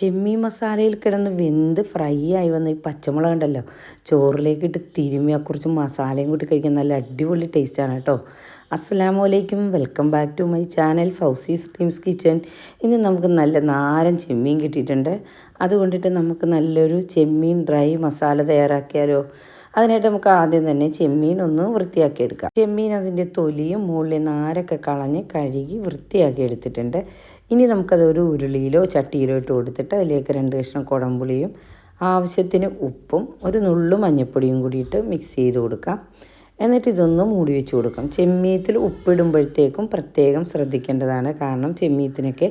ചെമ്മീൻ മസാലയിൽ കിടന്ന് വെന്ത് ഫ്രൈ ആയി വന്ന ഈ പച്ചമുളക് ഉണ്ടല്ലോ ചോറിലേക്ക് ഇട്ട് തിരുമ്മി ആ കുറച്ച് മസാലയും കൂട്ടി കഴിക്കാൻ നല്ല അടിപൊളി ടേസ്റ്റാണ് കേട്ടോ. അസ്സാമു വലൈക്കും welcome back to my channel Fousi's dreams kitchen ഇന്ന് നമുക്ക് നല്ല നാരൻ ചെമ്മീൻ കിട്ടിയിട്ടുണ്ട്. അതുകൊണ്ടിട്ട് നമുക്ക് നല്ലൊരു ചെമ്മീൻ ഡ്രൈ മസാല തയ്യാറാക്കിയാലോ. അതിനായിട്ട് നമുക്ക് ആദ്യം തന്നെ ചെമ്മീൻ ഒന്ന് വൃത്തിയാക്കി എടുക്കാം ചെമ്മീൻ അതിന്റെ തൊലിയും മുകളിൽ നാരൊക്കെ കളഞ്ഞ് കഴുകി വൃത്തിയാക്കി എടുത്തിട്ടുണ്ട്. ഇനി നമുക്കത് ഒരു ഉരുളിയിലോ ചട്ടിയിലോ ഇട്ട് കൊടുത്തിട്ട് അതിലേക്ക് രണ്ട് കഷ്ണം കുടംപുളിയും ആവശ്യത്തിന് ഉപ്പും ഒരു നുള്ളു മഞ്ഞൾപ്പൊടിയും കൂടിയിട്ട് മിക്സ് ചെയ്ത് കൊടുക്കാം. എന്നിട്ട് ഇതൊന്ന് മൂടി വെച്ച് കൊടുക്കും ചെമ്മീത്തിൽ ഉപ്പിടുമ്പോഴത്തേക്കും പ്രത്യേകം ശ്രദ്ധിക്കേണ്ടതാണ്. കാരണം ചെമ്മീത്തിനൊക്കെ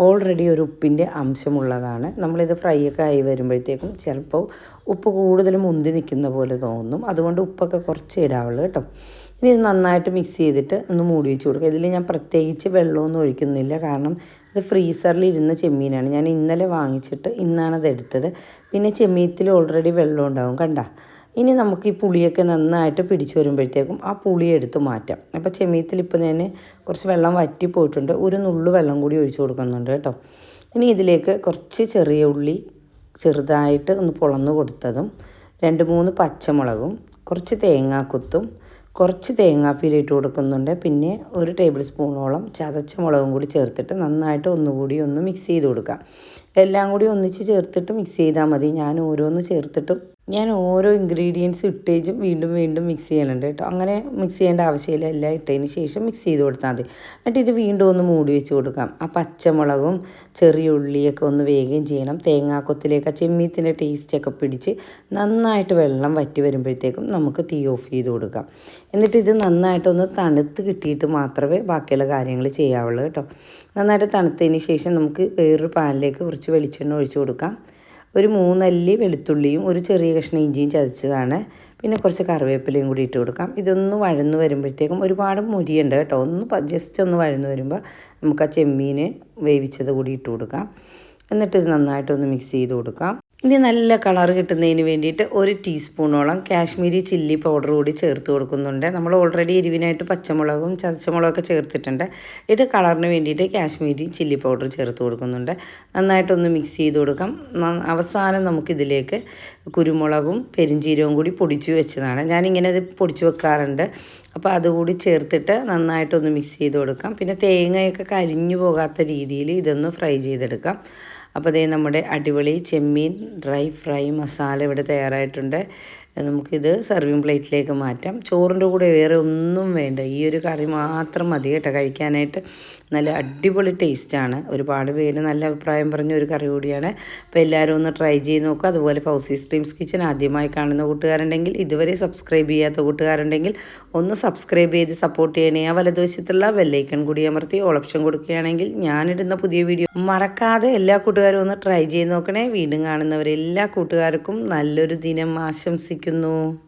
ഓൾറെഡി ഒരു ഉപ്പിന്റെ അംശമുള്ളതാണ്. നമ്മളിത് ഫ്രൈ ഒക്കെ ആയി വരുമ്പോഴത്തേക്കും ചിലപ്പോൾ ഉപ്പ് കൂടുതലും മുന്തി നിൽക്കുന്ന പോലെ തോന്നും. അതുകൊണ്ട് ഉപ്പൊക്കെ കുറച്ച് ഇടാവുള്ളൂ കേട്ടോ. ഇനി ഇത് നന്നായിട്ട് മിക്സ് ചെയ്തിട്ട് ഒന്ന് മൂടി വെച്ച് കൊടുക്കുക. ഇതിൽ ഞാൻ പ്രത്യേകിച്ച് വെള്ളമൊന്നും ഒഴിക്കുന്നില്ല. കാരണം ഇത് ഫ്രീസറിൽ ഇരുന്ന ചെമ്മീനാണ്. ഞാൻ ഇന്നലെ വാങ്ങിച്ചിട്ട് ഇന്നാണ് അത് എടുത്തത്. പിന്നെ ചെമ്മീത്തിൽ ഓൾറെഡി വെള്ളം ഉണ്ടാവും. കണ്ട? ഇനി നമുക്ക് ഈ പുളിയൊക്കെ നന്നായിട്ട് പിടിച്ചു വരുമ്പോഴത്തേക്കും ആ പുളി എടുത്ത് മാറ്റാം. അപ്പോൾ ചെമ്മീത്തിൽ ഇപ്പോൾ ഞാൻ കുറച്ച് വെള്ളം വറ്റി പോയിട്ടുണ്ട്. ഒരു നുള്ളു വെള്ളം കൂടി ഒഴിച്ചു കൊടുക്കുന്നുണ്ട് കേട്ടോ. ഇനി ഇതിലേക്ക് കുറച്ച് ചെറിയ ഉള്ളി ചെറുതായിട്ട് ഒന്ന് പൊളന്ന് കൊടുത്തതും രണ്ട് മൂന്ന് പച്ചമുളകും കുറച്ച് തേങ്ങാക്കുത്തും കുറച്ച് തേങ്ങാപ്പീര ഇട്ട് കൊടുക്കുന്നുണ്ട്. പിന്നെ ഒരു ടേബിൾ സ്പൂണോളം ചതച്ച മുളകും കൂടി ചേർത്തിട്ട് നന്നായിട്ട് ഒന്നുകൂടി ഒന്ന് മിക്സ് ചെയ്ത് കൊടുക്കാം. എല്ലാം കൂടി ഒന്നിച്ച് ചേർത്തിട്ട് മിക്സ് ചെയ്താൽ മതി. ഞാൻ ഓരോന്ന് ചേർത്തിട്ട് ഞാൻ ഓരോ ഇൻഗ്രീഡിയൻസ് ഇട്ടേച്ചും വീണ്ടും വീണ്ടും മിക്സ് ചെയ്യാനുണ്ട് കേട്ടോ. അങ്ങനെ മിക്സ് ചെയ്യേണ്ട ആവശ്യമില്ല. എല്ലാം ഇട്ടതിന് ശേഷം മിക്സ് ചെയ്ത് കൊടുത്താൽ മതി. എന്നിട്ട് ഇത് വീണ്ടും ഒന്ന് മൂടി വെച്ച് കൊടുക്കാം. ആ പച്ചമുളകും ചെറിയ ഉള്ളിയൊക്കെ ഒന്ന് വേഗം ചെയ്യണം. തേങ്ങാക്കൊത്തിലേക്ക് ആ ചെമ്മീത്തിന്റെ ടേസ്റ്റൊക്കെ പിടിച്ച് നന്നായിട്ട് വെള്ളം വറ്റി വരുമ്പോഴത്തേക്കും നമുക്ക് തീ ഓഫ് ചെയ്ത് കൊടുക്കാം. എന്നിട്ട് ഇത് നന്നായിട്ടൊന്ന് തണുത്ത് കിട്ടിയിട്ട് മാത്രമേ ബാക്കിയുള്ള കാര്യങ്ങൾ ചെയ്യാവുള്ളൂ കേട്ടോ. നന്നായിട്ട് തണുത്തതിന് ശേഷം നമുക്ക് വേറൊരു പാനിലേക്ക് കുറച്ച് വെളിച്ചെണ്ണ ഒഴിച്ചു കൊടുക്കാം. ഒരു മൂന്നല്ലി വെളുത്തുള്ളിയും ഒരു ചെറിയ കഷ്ണം ഇഞ്ചിയും ചതച്ചതാണ്. പിന്നെ കുറച്ച് കറിവേപ്പിലയും കൂടി ഇട്ട് കൊടുക്കാം. ഇതൊന്ന് വഴന്ന് വരുമ്പോഴത്തേക്കും ഒരുപാട് മുരിയുണ്ട് കേട്ടോ. ഒന്ന് ജസ്റ്റ് ഒന്ന് വഴന്ന് വരുമ്പോൾ നമുക്ക് ആ ചെമ്മീൻ വേവിച്ചത് കൂടി ഇട്ട് കൊടുക്കാം. എന്നിട്ട് ഇത് നന്നായിട്ടൊന്ന് മിക്സ് ചെയ്ത് കൊടുക്കാം. ഇനി നല്ല കളർ കിട്ടുന്നതിന് വേണ്ടിയിട്ട് ഒരു ടീസ്പൂണോളം കാശ്മീരി ചില്ലി പൗഡർ കൂടി ചേർത്ത് കൊടുക്കുന്നുണ്ട്. നമ്മൾ ഓൾറെഡി എരിവിനായിട്ട് പച്ചമുളകും ചതച്ചമുളകൊക്കെ ചേർത്തിട്ടുണ്ട്. ഇത് കളറിന് വേണ്ടിയിട്ട് കാശ്മീരി ചില്ലി പൗഡർ ചേർത്ത് കൊടുക്കുന്നുണ്ട്. നന്നായിട്ടൊന്ന് മിക്സ് ചെയ്ത് കൊടുക്കാം. അവസാനം നമുക്കിതിലേക്ക് കുരുമുളകും പെരിഞ്ചീരവും കൂടി പൊടിച്ചു വെച്ചതാണ്. ഞാനിങ്ങനെ ഇത് പൊടിച്ചു വെക്കാറുണ്ട്. അപ്പോൾ അതുകൂടി ചേർത്തിട്ട് നന്നായിട്ടൊന്ന് മിക്സ് ചെയ്ത് കൊടുക്കാം. പിന്നെ തേങ്ങയൊക്കെ കരിഞ്ഞു പോകാത്ത രീതിയിൽ ഇതൊന്ന് ഫ്രൈ ചെയ്തെടുക്കാം. അപ്പോൾ അതേ നമ്മുടെ അടിപൊളി ചെമ്മീൻ ഡ്രൈ ഫ്രൈ മസാല ഇവിടെ തയ്യാറായിട്ടുണ്ട്. നമുക്കിത് സെർവിങ് പ്ലേറ്റിലേക്ക് മാറ്റാം. ചോറിന്റെ കൂടെ വേറെ ഒന്നും വേണ്ട. ഈ ഒരു കറി മാത്രം മതി കേട്ടോ. കഴിക്കാനായിട്ട് നല്ല അടിപൊളി ടേസ്റ്റാണ് ഒരുപാട് പേര് നല്ല അഭിപ്രായം പറഞ്ഞ ഒരു കറി കൂടിയാണ്. അപ്പോൾ എല്ലാവരും ഒന്ന് ട്രൈ ചെയ്ത് നോക്കുക അതുപോലെ ഫൗസി സ്ട്രീംസ് കിച്ചൻ ആദ്യമായി കാണുന്ന കൂട്ടുകാരുണ്ടെങ്കിൽ ഇതുവരെ സബ്സ്ക്രൈബ് ചെയ്യാത്ത കൂട്ടുകാരുണ്ടെങ്കിൽ ഒന്ന് സബ്സ്ക്രൈബ് ചെയ്ത് സപ്പോർട്ട് ചെയ്യണേ. ആ വലതുവശത്തുള്ള ബെല്ലൈക്കൺ കൂടി അമർത്തി ഓപ്ഷൻ കൊടുക്കുകയാണെങ്കിൽ ഞാനിടുന്ന പുതിയ വീഡിയോ മറക്കാതെ എല്ലാ കൂട്ടുകാരും ഒന്ന് ട്രൈ ചെയ്ത് നോക്കണേ. വീണ്ടും കാണുന്നവരെല്ലാ കൂട്ടുകാർക്കും നല്ലൊരു ദിനം ആശംസിക്കുന്നു